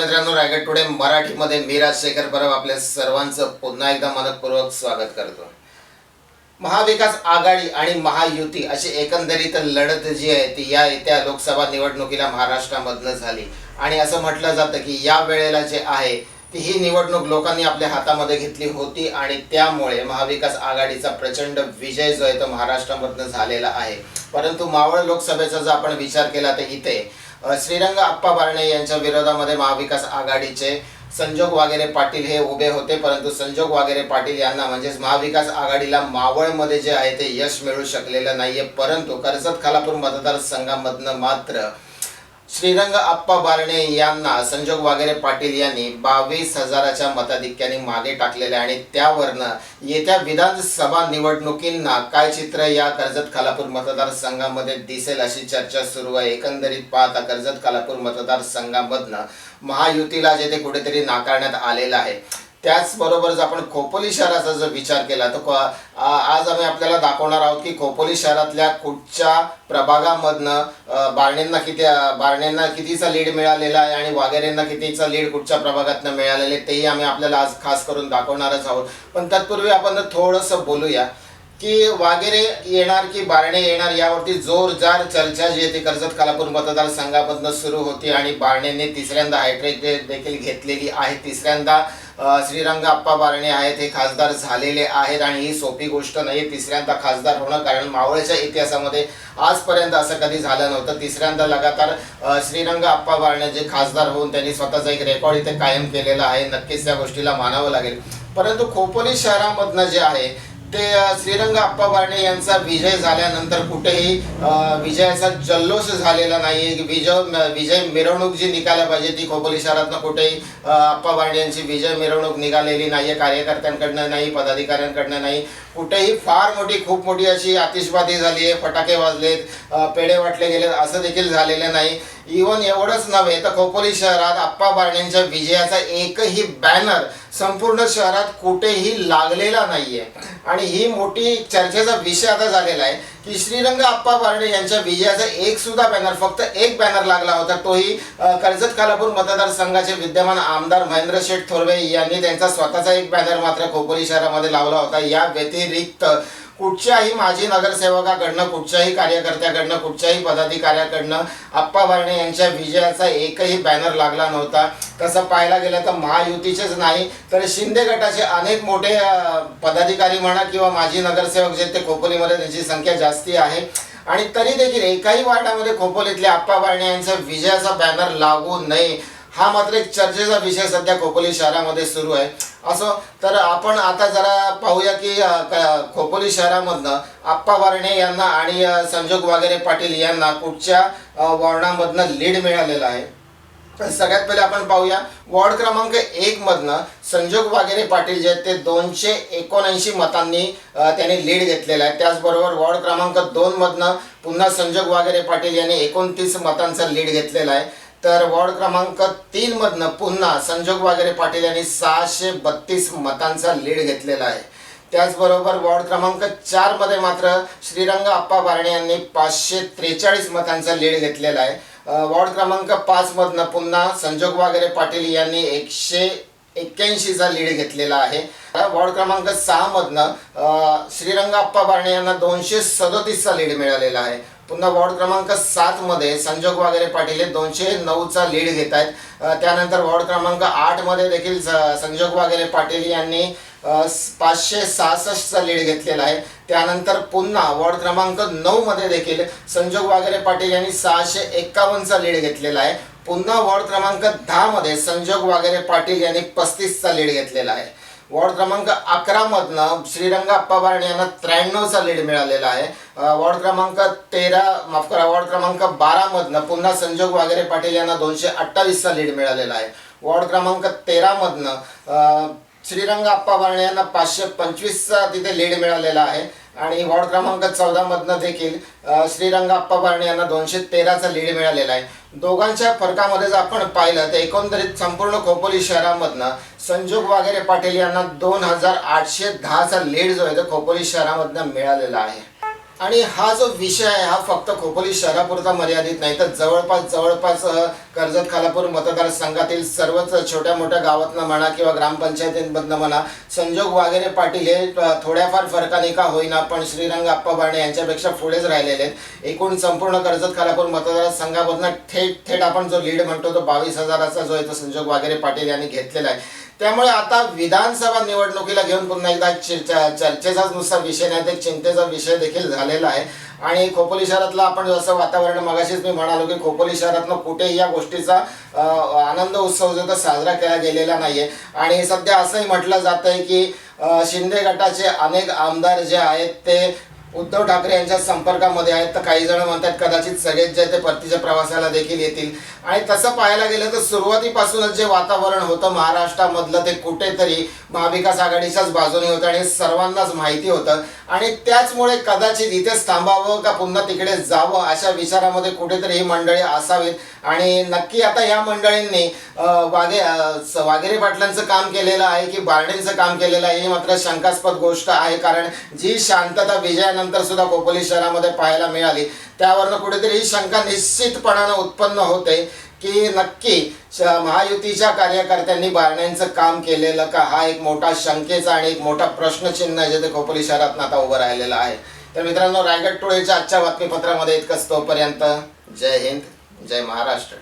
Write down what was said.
मित्रांनो रायगड टुडे मराठीमध्ये मी राजशेखर परब आपल्या सर्वांचं पुन्हा एकदा मनपूर्वक स्वागत करतो. महाविकास आघाडी आणि महायुती अशी एकंदरीत लढत जी आहे ती या येत्या लोकसभा निवडणुकीला महाराष्ट्रामधनं झाली. आणि असं म्हटलं जातं की या वेळेला जे आहे ती ही निवडणूक लोकांनी आपल्या हातामध्ये घेतली होती आणि त्यामुळे महाविकास आघाडीचा प्रचंड विजय जो आहे तो महाराष्ट्रामधनं झालेला आहे. परंतु मावळ लोकसभेचा जर आपण विचार केला तर इथे श्रीरंग आप्पा बारणे यांच्या विरोधामध्ये महाविकास आघाडीचे संजोग वागेरे पाटील हे उभे होते परंतु संजोग वागेरे पाटील यांना म्हणजेच महाविकास आघाडीला मावळमध्ये जे आहे ते यश मिळू शकलेलं नाहीये परंतु कर्जत खालापूर मतदारसंघामधनं मात्र श्रीरंग आप्पा बारणे यांना संजोग वागेरे पाटील यांनी बावीस हजाराच्या मताधिक्याने मागे टाकलेले आहे. आणि त्यावरनं येत्या विधानसभा निवडणुकींना काय चित्र या कर्जत खालापूर मतदारसंघामध्ये दिसेल अशी चर्चा सुरू आहे. एकंदरीत पाहता कर्जत खालापूर मतदारसंघामधनं महायुतीला जे ते कुठेतरी नाकारण्यात आलेलं आहे. त्याचबरोबर जर आपण खोपोली शहराचा जर विचार केला तर आज आम्ही आपल्याला दाखवणार आहोत की खोपोली शहरातल्या कुठच्या प्रभागामधनं बारणेंना किती बारणेंना कितीचा लीड मिळालेला आहे आणि वाघेरेंना कितीचा लीड कुठच्या प्रभागातनं मिळालेले तेही आम्ही आपल्याला आज खास करून दाखवणारच आहोत. पण तत्पूर्वी आपण थोडंसं बोलूया की वागेरे येणार की बारणे येणार यावरती जोरदार चर्चा जी आहे ती कर्जत खालापूर मतदारसंघामधनं सुरू होती आणि बारणेंनी तिसऱ्यांदा हायट्रेक देखील घेतलेली आहे. तिसऱ्यांदा श्रीरंग आप्पा बारणे आहेत हे खासदार झालेले आहेत आणि ही सोपी गोष्ट नाही तिसऱ्यांदा खासदार होणं कारण मावळच्या इतिहासामध्ये आजपर्यंत असं कधी झालं नव्हतं. तिसऱ्यांदा लगातार श्रीरंग आप्पा बारणे जे खासदार होऊन त्यांनी स्वतःचा एक रेकॉर्ड इथे कायम केलेला आहे. नक्कीच त्या गोष्टीला मानावं लागेल. परंतु खोपोली शहरामधनं जे आहे ते श्रीरंग आप्पा बारणे यांचा विजय झाल्यानंतर कुठेही विजयाचा जल्लोष झालेला नाही विजय विजय मिरवणूक जी निघायला पाहिजे ती खोपोली शहरातनं कुठेही अ, आप्पा बारणे यांची विजय मिरवणूक निघालेली नाही कार्यकर्त्यांकडनं नाही पदाधिकाऱ्यांकडनं नाही. कुठेही फार मोठी खूप मोठी अशी आतिषबाजी झाली आहे फटाके वाजलेत पेढे वाटले गेलेत असं देखील झालेलं नाही. इवन एवढंच नव्हे तर खोपोली शहरात आप्पा बारणेंच्या विजयाचा एकही बॅनर संपूर्ण शहरात कुठेही लागलेला नाहीये. आणि ही मोठी चर्चेचा विषय आता झालेला आहे. की श्रीरंग आप्पा बारणे यांच्या विजयाचा एक सुद्धा बॅनर फक्त एक बॅनर लागला होता. तोही कर्जत खालापूर मतदारसंघाचे विद्यमान आमदार महेंद्र शेठ थोरवे यांनी त्यांचा स्वतःचा एक बॅनर मात्र खोपोली शहरामध्ये लावला होता. या व्यतिरिक्त कुठच्याही माजी नगरसेवकाकडनं कुठच्याही कार्यकर्त्याकडनं कुठच्याही पदाधिकाऱ्याकडनं आप्पा भरणे यांच्या विजयाचा एकही बॅनर लागला नव्हता. तसं पाहायला गेलं तर महायुतीचेच नाही तर शिंदे गटाचे अनेक मोठे पदाधिकारी म्हणा किंवा माजी नगरसेवक जे ते खोपोलीमध्ये त्यांची संख्या जास्ती आहे. आणि तरी देखील एकाही वार्डामध्ये खोपोलीतल्या आप्पा भरणे यांचा विजयाचा बॅनर लागू नये. हा मात्र एक चर्चेचा विषय सध्या खोपोली शहरामध्ये सुरू आहे. असो तर आपण आता जरा पाहूया की खोपोली शहरामधनं आप्पा वारणे यांना आणि संजोग वागेरे पाटील यांना कुठच्या वॉर्डामधनं लीड मिळालेला आहे? तर सगळ्यात पहिले आपण पाहूया वॉर्ड क्रमांक एक मधनं संजोग वागेरे पाटील जे आहेत ते दोनशे एकोणऐंशी मतांनी त्यांनी लीड घेतलेला आहे. त्याचबरोबर वॉर्ड क्रमांक दोन मधनं पुन्हा संजोग वागेरे पाटील यांनी एकोणतीस मतांचा लीड घेतलेला आहे. तर वॉर्ड क्रमांक तीन मधनं पुन्हा संजोग वागेरे पाटील यांनी सहाशे बत्तीस मतांचा लीड घेतलेला आहे. त्याचबरोबर वॉर्ड क्रमांक चारमध्ये मात्र श्रीरंग आप्पा बारणे यांनी पाचशे त्रेचाळीस मतांचा लीड घेतलेला आहे. वॉर्ड क्रमांक पाच मधनं पुन्हा संजोग वागेरे पाटील यांनी एकशे एक्क्याऐंशीचा लीड घेतलेला आहे. वॉर्ड क्रमांक सहा मधनं श्रीरंग आप्पा बारणे यांना दोनशे सदोतीसचा लीड मिळालेला आहे. पुन्हा वॉर्ड क्रमांक सात मध्ये संजोग वागेरे पाटील हे दोनशे नऊचा लीड घेत आहेत. त्यानंतर वॉर्ड क्रमांक आठमध्ये देखील संजोग वागेरे पाटील यांनी पाचशे सहासष्टचा लीड घेतलेला आहे. त्यानंतर पुन्हा वॉर्ड क्रमांक नऊ मध्ये देखील संजोग वागेरे पाटील यांनी सहाशे एक्कावन्नचा लीड घेतलेला आहे. पुन्हा वॉर्ड क्रमांक दहा मध्ये संजोग वागेरे पाटील यांनी पस्तीसचा लीड घेतलेला आहे. वॉर्ड क्रमांक अकरा मधनं श्रीरंग बारणे यांना त्र्याण्णवचा लीड मिळालेला आहे. वॉर्ड क्रमांक तेरा माफ करा वॉर्ड क्रमांक बारामधनं पुन्हा संजोग वागेरे पाटील यांना दोनशे अठ्ठावीसचा लीड मिळालेला आहे. वॉर्ड क्रमांक तेरामधनं श्रीरंग अप्पा बारणे यांना पाचशे पंचवीसचा तिथे लीड मिळालेला आहे. आणि वॉर्ड क्रमांक चौदामधनं देखील श्रीरंग अप्पा बारणे यांना दोनशे तेराचा लीड मिळालेला आहे. दोघांच्या फरकामध्ये जर आपण पाहिलं तर एकंदरीत संपूर्ण खोपोली शहरामधनं संजोग वागेरे पाटील यांना दोन हजार आठशे दहाचा लीड जो आहे तो खोपोली शहरामधनं मिळालेला आहे. आणि हा जो विषय आहे हा फक्त खोपोली शहरापुरता मर्यादित नाही तर जवळपास जवळपास कर्जत खालापूर मतदारसंघातील सर्वच छोट्या मोठ्या गावातनं म्हणा किंवा ग्रामपंचायतींमधनं म्हणा संजोग वागेरे पाटील हे थोड्याफार फरकाने का होईना पण श्रीरंग आप्पा बाणे यांच्यापेक्षा पुढेच राहिलेले आहेत. एकूण संपूर्ण कर्जत खालापूर मतदारसंघामधनं थेट थेट आपण जो लीड म्हणतो तो बावीस हजाराचा जो आहे तो संजोग वागेरे पाटील यांनी घेतलेला आहे. त्यामुळे आता विधानसभा निवडणुकीला घेऊन पुन्हा एकदा च- चर्चेचाच नुसता विषय नाही तर चिंतेचा विषय देखील झालेला आहे. आणि खोपोली शहरातलं आपण जसं वातावरण मगाशीच मी म्हणालो की खोपोली शहरातनं कुठेही या गोष्टीचा आनंद उत्सव जो तर साजरा केला गेलेला नाहीये. आणि सध्या असंही म्हटलं जात आहे की शिंदे गटाचे अनेक आमदार जे आहेत ते उद्धव ठाकरे यांच्या संपर्कामध्ये आहेत. तर काही जण म्हणतात कदाचित सगळेच जे ते परतीच्या प्रवासाला देखील येतील. आणि तसं पाहायला गेलं तर सुरुवातीपासूनच जे वातावरण होतं महाराष्ट्रामधलं ते कुठेतरी महाविकास आघाडीच्याच बाजूने होतं आणि सर्वांनाच माहिती होतं. आणि त्याचमुळे कदाचित इथेच थांबावं का पुन्हा तिकडे जावं अशा विचारामध्ये कुठेतरी ही मंडळी असावीत. आणि नक्की आता या मंडळींनी वागे वागेरे स- पाटलांचं काम केलेलं आहे की बार्डेंचं काम केलेलं आहे ही मात्र शंकास्पद गोष्ट आहे. कारण जी शांतता विजयानंतर सुद्धा खोपोली शहरामध्ये पाहायला मिळाली. त्यावरनं कुठेतरी ही शंका निश्चितपणानं उत्पन्न होते की नक्की श- महायुतीच्या कार्यकर्त्यांनी बारण्यांचं काम केलेलं का? हा एक मोठा शंकेचा आणि एक मोठा प्रश्नचिन्ह आहे जे ते खोपोली शहरात आता उभं राहिलेलं आहे. तर मित्रांनो रायगड टोळीच्या आजच्या बातमीपत्रामध्ये इतकंच. तोपर्यंत जय हिंद जय महाराष्ट्र.